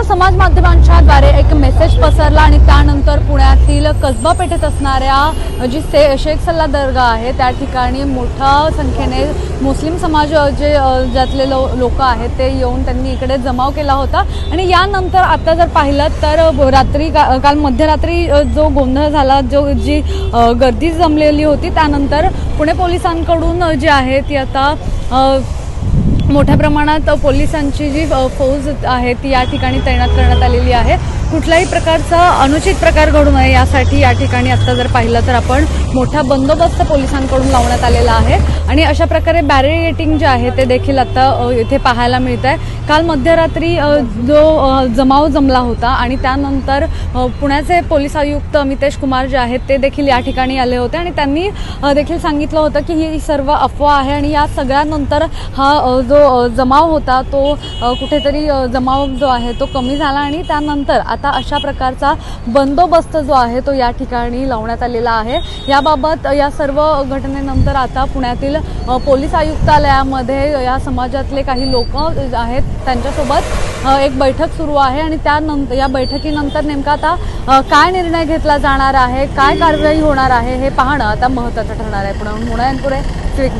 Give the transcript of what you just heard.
काल समाज माध्यमांच्या द्वारे एक मेसेज पसरला आणि त्यानंतर पुण्यातील कसबा पेठेत असणाऱ्या जी से शेख सल्ला दर्गा आहे त्या ठिकाणी मोठ्या संख्येने मुस्लिम समाज जे ज्यातले लो लोक आहेत ते येऊन त्यांनी इकडे जमाव केला होता. आणि यानंतर आता जर पाहिलं तर रात्री का- काल मध्यरात्री जो गोंधळ झाला जो जी गर्दी जमलेली होती त्यानंतर पुणे पोलिसांकडून जे जी आहे ती आता मोठ्या प्रमाणात पोलिसांची जी फौज आहे ती या ठिकाणी तैनात करण्यात आलेली आहे. कुठलाही प्रकारचा अनुचित प्रकार घडू नये यासाठी या ठिकाणी आत्ता जर पाहिलं तर आपण मोठा बंदोबस्त पोलिसांकडून लावण्यात आलेला आहे. आणि अशा प्रकारे बॅरिगेटिंग जे आहे ते देखील आत्ता इथे पाहायला मिळत आहे काल मध्यरात्री जो जमाव जमला होता आणि त्यानंतर पुण्याचे पोलीस आयुक्त अमितेश कुमार जे आहेत ते देखील या ठिकाणी आले होते आणि त्यांनी देखील सांगितलं होतं की ही सर्व अफवा आहे आणि या सगळ्यानंतर हा जो जमाव होता तो कुठेतरी जमाव जो आहे तो कमी झाला आणि त्यानंतर आता अशा प्रकारचा बंदोबस्त जो आहे तो या ठिकाणी लावण्यात आलेला आहे. याबाबत या सर्व घटनेनंतर आता पुण्यातील पोलीस आयुक्तालयामध्ये या समाजातले काही लोक आहेत. त्यांच्यासोबत एक बैठक सुरू आहे आणि त्यानंतर या बैठकीनंतर नेमका आता काय निर्णय घेतला जाणार आहे? काय कारवाई होणार आहे? हे पाहणं आता महत्त्वाचं ठरणार आहे. पुण्याहून मुणा सिविक